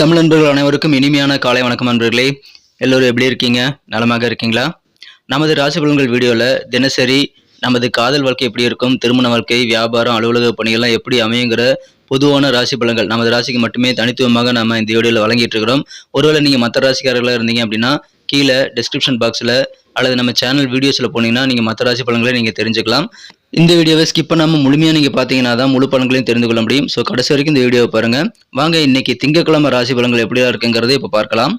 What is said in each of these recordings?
தமிழ் நண்பர்கள் அனைவருக்கும் இனிமையான காலை வணக்கம் நண்பர்களே. எல்லோரும் எப்படி இருக்கீங்க? நலமாக இருக்கீங்களா? நமது ராசிபலன்கள் வீடியோவில் தினசரி நமது காதல் வாழ்க்கை எப்படி இருக்கும் திருமண வாழ்க்கை வியாபாரம் அலுவலக பணிகள்லாம் எப்படி அமையுங்கிற பொதுவான ராசி பலன்கள் நமது ராசிக்கு மட்டுமே தனித்துவமாக நம்ம இந்த வீடியோவில் வழங்கிட்டு இருக்கிறோம். ஒருவேளை நீங்கள் மற்ற ராசிக்காரர்களாக இருந்தீங்க அப்படின்னா கீழே டிஸ்கிரிப்ஷன் பாக்ஸில் அல்லது நம்ம சேனல் வீடியோஸில் போனீங்கன்னா நீங்கள் மற்ற ராசி பலன்களை நீங்கள் தெரிஞ்சுக்கலாம். இந்த வீடியோவை ஸ்கிப் பண்ணாமல் முழுமையாக நீங்கள் பார்த்தீங்கன்னா தான் முழு பலன்களையும் தெரிந்து கொள்ள முடியும். ஸோ கடைசி வரைக்கும் இந்த வீடியோவை பாருங்கள் வாங்க இன்னைக்கு திங்கக்கிழமை ராசி பலன்கள் எப்படியா இருக்குங்கிறதை இப்போ பார்க்கலாம்.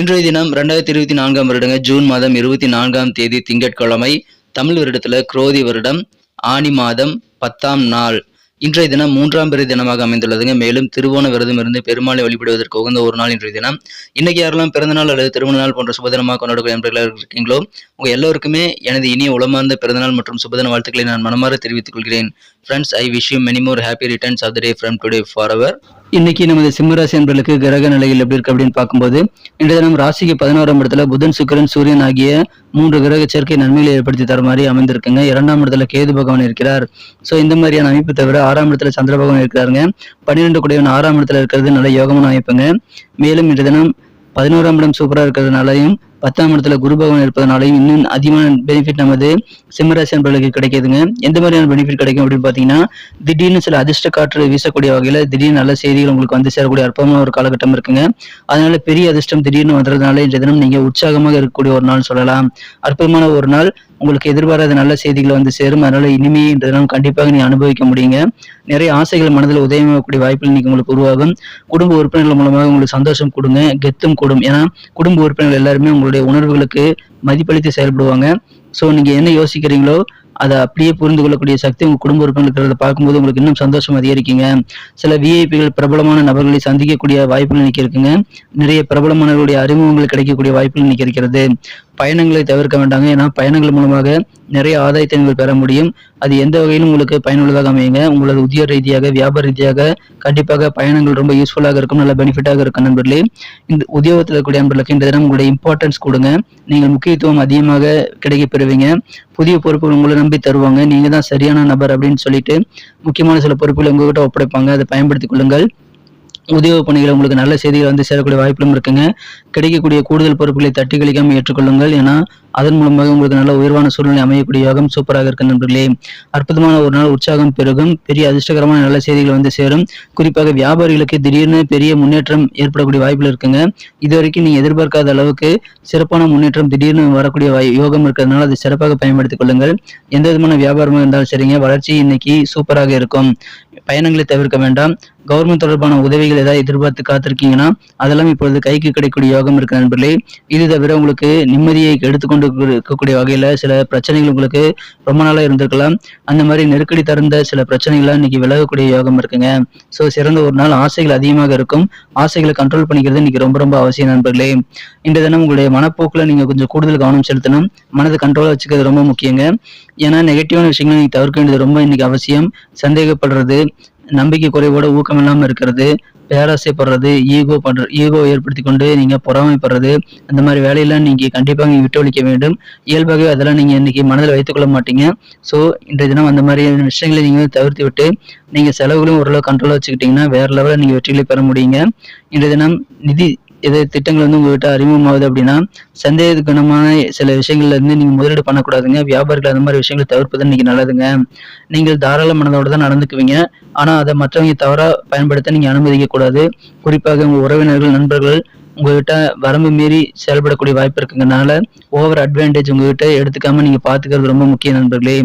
இன்றைய தினம் ரெண்டாயிரத்தி இருபத்தி நான்காம் வருடங்க ஜூன் மாதம் இருபத்தி நான்காம் தேதி திங்கட்கிழமை தமிழ் வருடத்தில் குரோதி வருடம் ஆனி மாதம் பத்தாம் நாள். இன்றைய தினம் மூன்றாம் பிறை தினமாக அமைந்துள்ளதுங்க. மேலும் திருவோண விரதம் இருந்து பெருமாளை வழிபடுவதற்கு உகந்த ஒரு நாள் இன்றைய தினம். இன்னைக்கு யாரெல்லாம் பிறந்த நாள் அல்லது திருமண நாள் போன்ற சுபதினமாக கொண்டாடக்கூடிய நண்பர்களாக இருக்கீங்களோ உங்கள் எல்லோருக்குமே எனது இனிய உளமார்ந்த பிறந்தநாள் மற்றும் சுபதின வாழ்த்துக்களை நான் மனமாற தெரிவித்துக் கொள்கிறேன். Friends I wish you many more happy returns of the day from today for our இன்னைக்கு நமது சிம்மராசி என்பர்களுக்கு கிரக நிலைகள் எப்படி இருக்கு அப்படின்னு பார்க்கும்போது இன்றைய தினம் ராசிக்கு பதினோராம் இடத்துல புதன் சுக்கிரன் சூரியன் ஆகிய மூன்று கிரக சேர்க்கை நன்மைகளை ஏற்படுத்தி தர மாதிரி அமைந்திருக்குங்க. இரண்டாம் இடத்துல கேது பகவான் இருக்கிறார். ஸோ இந்த மாதிரியான அமைப்பு தவிர ஆறாம் இடத்துல சந்திர பகவான் இருக்கிறாருங்க. பன்னிரெண்டு குடையவன் ஆறாம் இடத்துல இருக்கிறது நல்ல யோகமான அமைப்புங்க. மேலும் இன்றைய தினம் பதினோராம் இடம் சூப்பராக இருக்கிறதுனாலையும் பத்தாம் இடத்துல குரு பகவான் இருப்பதனாலையும் இன்னும் அதிகமான பெனிஃபிட் நமது சிம்மராசி நண்பர்களுக்கு கிடைக்குதுங்க. எந்த மாதிரியான பெனிஃபிட் கிடைக்கும் அப்படின்னு பார்த்தீங்கன்னா திடீர்னு சில அதிர்ஷ்ட காற்று வீசக்கூடிய வகையில் திடீர்னு நல்ல செய்திகள் உங்களுக்கு வந்து சேரக்கூடிய அற்புதமான ஒரு காலகட்டம் இருக்குங்க. அதனால பெரிய அதிர்ஷ்டம் திடீர்னு வந்ததுனால இன்றைய தினம் நீங்க உற்சாகமாக இருக்கக்கூடிய ஒரு நாள் சொல்லலாம். அற்புதமான ஒரு நாள். உங்களுக்கு எதிர்பாராத நல்ல செய்திகள் வந்து சேரும். அதனால இனிமையை இன்றைய தினம் கண்டிப்பாக நீங்க அனுபவிக்க முடியுங்க. நிறைய ஆசைகள் மனதில் உதயமாகக்கூடிய வாய்ப்புகள் இன்னைக்கு உங்களுக்கு உருவாகும். குடும்ப உறுப்பினர்கள் மூலமாக உங்களுக்கு சந்தோஷம் கொடுங்க. கெத்தும் கூடும். ஏன்னா குடும்ப உறுப்பினர்கள் எல்லாருமே உங்களுக்கு உங்களுடைய உணர்வுகளுக்கு மதிப்பளித்து செயல்படுவாங்க. ஸோ நீங்க என்ன யோசிக்கிறீங்களோ அதை அப்படியே புரிந்து கொள்ளக்கூடிய சக்தி உங்கள் குடும்ப உறுப்பினர்கள் பார்க்கும்போது உங்களுக்கு இன்னும் சந்தோஷம் அதிகரிக்குங்க. சில விஐபிகள் பிரபலமான நபர்களை சந்திக்கக்கூடிய வாய்ப்புகள் இன்னைக்கு இருக்குங்க நிறைய பிரபலமானவர்களுடைய அறிமுகங்கள் கிடைக்கக்கூடிய வாய்ப்புகள் இன்னைக்கு இருக்கிறது பயணங்களை தவிர்க்க வேண்டாங்க. ஏன்னா பயணங்கள் மூலமாக நிறைய ஆதாயத்தை நீங்கள் பெற முடியும். அது எந்த வகையிலும் உங்களுக்கு பயனுள்ளதாக அமையுங்க. உங்களது உத்தியோக ரீதியாக வியாபார ரீதியாக கண்டிப்பாக பயணங்கள் ரொம்ப யூஸ்ஃபுல்லாக இருக்கும். நல்ல பெனிஃபிட்டாக இருக்கும் நண்பர்களே. இந்த உத்தியோகத்தில் இருக்கக்கூடிய நண்பர்களுக்கு இந்த தினம் உங்களுடைய இம்பார்ட்டன்ஸ் கொடுங்க. நீங்கள் முக்கியத்துவம் அதிகமாக கிடைக்க பெறுவீங்க புதிய பொறுப்புகள் உங்களை நம்பி தருவாங்க. நீங்கள் தான் சரியான நபர் அப்படின்னு சொல்லிட்டு முக்கியமான சில பொறுப்புகளை உங்ககிட்ட ஒப்படைப்பாங்க. அதை பயன்படுத்திக் கொள்ளுங்கள். உதவி பணிகள் உங்களுக்கு நல்ல செய்திகள் வந்து சேரக்கூடிய வாய்ப்புகளும் இருக்குங்க. கிடைக்கக்கூடிய கூடுதல் பொறுப்புகளை தட்டி கழிக்காமல் ஏற்றுக்கொள்ளுங்கள். ஏன்னா அதன் மூலமாக உங்களுக்கு நல்ல உயர்வான சூழ்நிலை அமையக்கூடிய யோகம் சூப்பராக இருக்கு நண்பர்களே. அற்புதமான ஒரு நாள் உற்சாகம் பெருகும். பெரிய அதிர்ஷ்டகரமான நல்ல செய்திகள் வந்து சேரும். குறிப்பாக வியாபாரிகளுக்கு திடீர்னு பெரிய முன்னேற்றம் ஏற்படக்கூடிய வாய்ப்புகள் இருக்குங்க. இது வரைக்கும் நீங்க எதிர்பார்க்காத அளவுக்கு சிறப்பான முன்னேற்றம் திடீர்னு வரக்கூடிய வாய்- யோகம் இருக்கிறதுனால அதை சிறப்பாக பயன்படுத்திக் கொள்ளுங்கள். எந்த விதமான வியாபாரமாக இருந்தாலும் சரிங்க. வளர்ச்சி இன்னைக்கு சூப்பராக இருக்கும். பயணங்களை தவிர்க்க வேண்டாம். கவர்மெண்ட் தொடர்பான உதவிகள் ஏதாவது எதிர்பார்த்து காத்திருக்கீங்கன்னா அதெல்லாம் இப்பொழுது கைக்கு கிடைக்கக்கூடிய யோகம் இருக்கு நண்பர்களே. இது தவிர உங்களுக்கு நிம்மதியை எடுத்துக்கொண்டு இருக்கக்கூடிய வகையில சில பிரச்சனைகள் உங்களுக்கு ரொம்ப நாளா இருந்திருக்கலாம். அந்த மாதிரி நெருக்கடி தருந்த சில பிரச்சனைகள்லாம் இன்னைக்கு விலகக்கூடிய யோகம் இருக்குங்க. ஸோ சிறந்த ஒரு நாள் ஆசைகள் அதிகமாக இருக்கும். ஆசைகளை கண்ட்ரோல் பண்ணிக்கிறது இன்னைக்கு ரொம்ப ரொம்ப அவசியம் நண்பர்களே. இந்த தினம் உங்களுடைய மனப்போக்கில் நீங்க கொஞ்சம் கூடுதல் கவனம் செலுத்தணும். மனதை கண்ட்ரோலா வச்சுக்கிறது ரொம்ப முக்கியங்க. ஏன்னா நெகட்டிவான விஷயங்களை நீங்க தவிர்க்க வேண்டியது ரொம்ப இன்னைக்கு அவசியம். சந்தேகப்படுறது நம்பிக்கை குறைவோட ஊக்கம் இல்லாம இருக்கிறது பேராசைப்படுறது ஈகோ பண்ற ஈகோ ஏற்படுத்தி கொண்டு நீங்க பொறாமைப்படுறது அந்த மாதிரி வேலையெல்லாம் நீங்க கண்டிப்பாக நீங்கள் விட்டு ஒழிக்க வேண்டும். இயல்பாகவே அதெல்லாம் நீங்க இன்னைக்கு மனதில் வைத்துக் கொள்ள மாட்டீங்க. ஸோ இன்றைய தினம் அந்த மாதிரியான விஷயங்களை நீங்க தவிர்த்து விட்டு நீங்க செலவுகளும் ஓரளவு கண்ட்ரோலாக வச்சுக்கிட்டீங்கன்னா வேற லெவலில் நீங்க வெற்றிகளை பெற முடியுங்க. இன்றைய தினம் நிதி இது திட்டங்கள் வந்து உங்ககிட்ட அறிமுகமாகுது அப்படின்னா சந்தேகத்துக்குணமான சில விஷயங்கள்ல இருந்து நீங்க முதலீடு பண்ணக்கூடாதுங்க. வியாபாரிகள் அந்த மாதிரி விஷயங்களை தவிர்ப்பது இன்னைக்கு நல்லதுங்க. நீங்கள் தாராள மனதோட தான் நடந்துக்குவீங்க. ஆனா அதை மற்றவங்க தவறா பயன்படுத்த நீங்க அனுமதிக்க கூடாது குறிப்பாக உங்க உறவினர்கள் நண்பர்கள் உங்ககிட்ட வரம்பு மீறி செயல்படக்கூடிய வாய்ப்பு இருக்குங்கனால ஓவர் அட்வான்டேஜ் உங்ககிட்ட எடுத்துக்காம நீங்க பாத்துக்கிறது ரொம்ப முக்கியம் நண்பர்களே.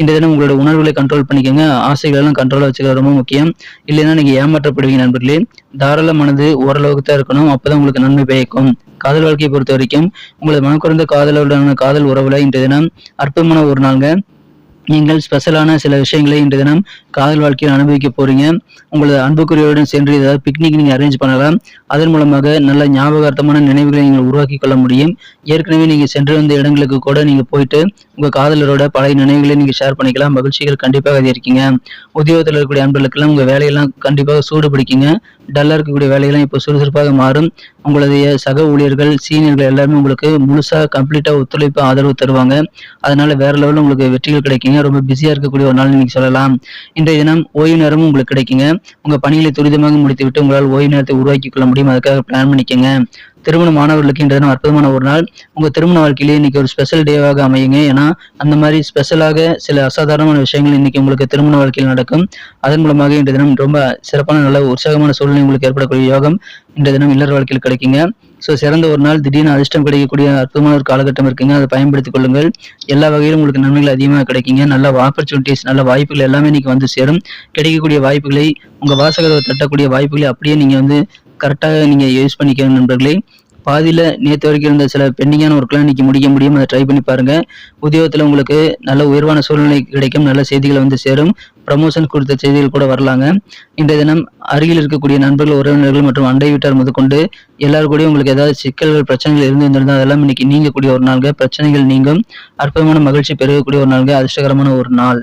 இந்த தினம் உங்களோட உணர்வுகளை கண்ட்ரோல் பண்ணிக்கோங்க. ஆசைகளெல்லாம் கண்ட்ரோலா வச்சுக்கிறது ரொம்ப முக்கியம். இல்லைன்னா நீங்க ஏமாற்றப்படுவீங்க நண்பர்களே. தாராள மனது ஓரளவுக்கு தான் இருக்கணும். அப்பதான் உங்களுக்கு நன்மை பயக்கும். காதல் வாழ்க்கையை பொறுத்த வரைக்கும் உங்களது மனக்குறந்த காதலுடனான காதல் உறவுல இன்றைய தினம் அற்புதமான ஒரு நாளுங்க. நீங்கள் ஸ்பெஷலான சில விஷயங்களை இன்று தினம் காதல் வாழ்க்கையில் அனுபவிக்க போறீங்க. உங்களது அன்புக்குரியவருடன் சென்று ஏதாவது பிக்னிக் நீங்க அரேஞ்ச் பண்ணலாம். அதன் மூலமாக நல்ல ஞாபகார்த்தமான நினைவுகளை நீங்கள் உருவாக்கி கொள்ள முடியும். ஏற்கனவே நீங்க சென்று வந்த இடங்களுக்கு கூட நீங்க போயிட்டு உங்க காதலரோட பழைய நினைவுகளை நீங்க ஷேர் பண்ணிக்கலாம். மகிழ்ச்சிகள் கண்டிப்பாக அதிகரிக்கீங்க. உத்தியோகத்தில் இருக்கக்கூடிய அன்பர்களுக்கெல்லாம் உங்க வேலையெல்லாம் கண்டிப்பாக சூடு பிடிக்குங்க. டல்லா இருக்கக்கூடிய வேலையெல்லாம் இப்போ சுறுசுறுப்பாக மாறும். உங்களுடைய சக ஊழியர்கள் சீனியர்கள் எல்லாருமே உங்களுக்கு முழுசாக கம்ப்ளீட்டாக ஒத்துழைப்பு ஆதரவு தருவாங்க. அதனால வேற லெவலில் உங்களுக்கு வெற்றிகள் கிடைக்குங்க. ரொம்ப பிஸியாக இருக்கக்கூடிய ஒரு நாள் நீங்கள் சொல்லலாம். இன்றைய தினம் ஓய்வு நேரமும் உங்களுக்கு கிடைக்குங்க. உங்க பணிகளை துரிதமாக முடித்துவிட்டு உங்களால் ஓய்வு நேரத்தை உருவாக்கி கொள்ள முடியும். அதுக்காக பிளான் பண்ணிக்கங்க. திருமண மாணவர்களுக்கு இன்றைய தினம் அற்புதமான ஒரு நாள். உங்க திருமண வாழ்க்கையிலே இன்னைக்கு ஒரு ஸ்பெஷல் டேவாக அமையுங்க. ஏன்னா அந்த மாதிரி ஸ்பெஷலாக சில அசாதாரணமான விஷயங்கள் இன்னைக்கு உங்களுக்கு திருமண வாழ்க்கையில் நடக்கும். அதன் மூலமாக இன்றைய தினம் ரொம்ப சிறப்பான நல்ல உற்சாகமான சூழ்நிலை உங்களுக்கு ஏற்படக்கூடிய யோகம் இன்றைய தினம் இல்லற வாழ்க்கையில் கிடைக்குங்க. ஸோ சிறந்த ஒரு நாள் திடீர்னு அதிர்ஷ்டம் கிடைக்கக்கூடிய அற்புதமான ஒரு காலகட்டம் இருக்குங்க. அதை பயன்படுத்திக் கொள்ளுங்கள். எல்லா வகையிலும் உங்களுக்கு நன்மைகள் அதிகமாக கிடைக்குங்க. நல்ல ஆப்பர்ச்சுனிட்டிஸ் நல்ல வாய்ப்புகள் எல்லாமே இன்னைக்கு வந்து சேரும். கிடைக்கக்கூடிய வாய்ப்புகளை உங்க வாசகத்தை தட்டக்கூடிய வாய்ப்புகளை அப்படியே நீங்க வந்து கரெக்டாக நீங்கள் யூஸ் பண்ணிக்கணும் நண்பர்களே. பாதியில் நேற்று வரைக்கும் இருந்த சில பெண்டிங்கான ஒர்க்லாம் இன்றைக்கி முடிக்க முடியும் அதை ட்ரை பண்ணி பாருங்கள் உத்தியோகத்தில் உங்களுக்கு நல்ல உயர்வான சூழ்நிலை கிடைக்கும் நல்ல செய்திகளை வந்து சேரும். ப்ரமோஷன் கொடுத்த செய்திகள் கூட வரலாங்க. இன்றைய தினம் அருகில் இருக்கக்கூடிய நண்பர்கள் உறவினர்கள் மற்றும் அண்டை வீட்டார் முதற்கொண்டு எல்லாரும் கூடயும் உங்களுக்கு ஏதாவது சிக்கல்கள் பிரச்சனைகள் இருந்து இருந்திருந்தால் அதெல்லாம் இன்னைக்கு நீங்கக்கூடிய ஒரு நாள்கள் பிரச்சனைகள் நீங்கும். அற்புதமான மகிழ்ச்சி பெருகக்கூடிய ஒரு நாள்கள் அதிர்ஷ்டகரமான ஒரு நாள்.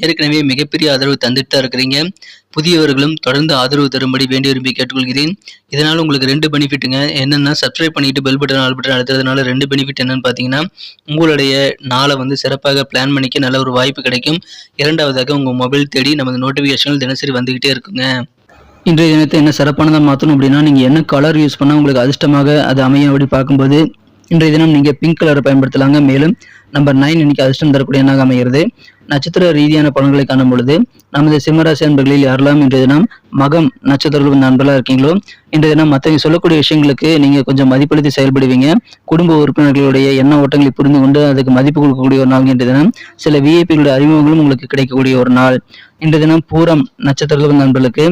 ஏற்கனவே மிகப்பெரிய ஆதரவு தந்துட்டு தான் இருக்கிறீங்க. புதியவர்களும் தொடர்ந்து ஆதரவு தரும்படி வேண்டி விரும்பி கேட்டுக்கொள்கிறேன். இதனால் உங்களுக்கு ரெண்டு பெனிஃபிட்டுங்க. என்னென்னா சப்ஸ்கிரைப் பண்ணிட்டு பெல் பட்டன் ஆல் பட்டன் அழுத்துறதுனால ரெண்டு பெனிஃபிட் என்னன்னு பார்த்தீங்கன்னா உங்களுடைய நாளை வந்து சிறப்பாக பிளான் பண்ணிக்க நல்ல ஒரு வாய்ப்பு கிடைக்கும். இரண்டாவதாக உங்கள் மொபைல் தேடி நமது நோட்டிஃபிகேஷன்கள் தினசரி வந்துக்கிட்டே இருக்குங்க. இன்றைய தினத்தை என்ன சிறப்பானதாக மாற்றணும் அப்படின்னா நீங்கள் என்ன கலர் யூஸ் பண்ணால் உங்களுக்கு அதிர்ஷ்டமாக அது அமையும் அப்படி பார்க்கும்போது இன்றைய தினம் நீங்கள் பிங்க் கலரை பயன்படுத்தலாங்க. மேலும் நம்பர் நைன் இன்னைக்கு அதிர்ஷ்டம் தரக்கூடிய எண்ணாக அமைகிறது? நட்சத்திர ரீதியான பலன்களை காணும் பொழுது நமது சிம்மராசி அன்பர்களில் யாரெல்லாம் இன்றைய தினம் மகம் நட்சத்திரங்கள் நண்பர்களாக இருக்கீங்களோ இன்றைய தினம் மற்றவங்க சொல்லக்கூடிய விஷயங்களுக்கு நீங்கள் கொஞ்சம் மதிப்பளித்து செயல்படுவீங்க. குடும்ப உறுப்பினர்களுடைய எண்ண ஓட்டங்களை புரிந்து கொண்டு அதுக்கு மதிப்பு கொடுக்கக்கூடிய ஒரு நாள் இன்றைய தினம். சில விஐபிகளுடைய அறிமுகங்களும் உங்களுக்கு கிடைக்கக்கூடிய ஒரு நாள். இன்றைய தினம் பூரம் நட்சத்திரங்கள் நண்பர்களுக்கு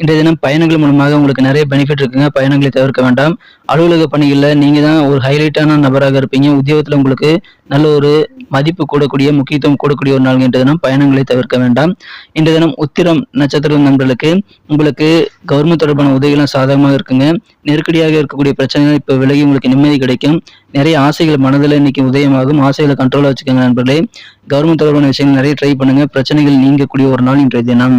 இன்றைய தினம் பயணங்கள் மூலமாக உங்களுக்கு நிறைய பெனிஃபிட் இருக்குங்க. பயணங்களை தவிர்க்க வேண்டாம். அலுவலக பணிகளில் நீங்க தான் ஒரு ஹைலைட்டான நபராக இருப்பீங்க. உத்தியோகத்தில் உங்களுக்கு நல்ல ஒரு மதிப்பு கூடக்கூடிய முக்கியத்துவம் கூடக்கூடிய ஒரு நாள் இன்றைய தினம் பயணங்களை தவிர்க்க வேண்டாம். இன்றைய தினம் உத்திரம் நட்சத்திர நண்பர்களுக்கு உங்களுக்கு கவர்மெண்ட் தொடர்பான உதவிகளும் சாதகமாக இருக்குங்க. நெருக்கடியாக இருக்கக்கூடிய பிரச்சனைகள் இப்போ விலகி உங்களுக்கு நிம்மதி கிடைக்கும். நிறைய ஆசைகள் மனதில் இன்னைக்கு உதயமாகும். ஆசைகளை கண்ட்ரோலாக வச்சுக்கோங்க நண்பர்களே. கவர்மெண்ட் தொடர்பான விஷயங்கள் நிறைய ட்ரை பண்ணுங்க. பிரச்சனைகள் நீங்கக்கூடிய ஒரு நாள் இன்றைய தினம்.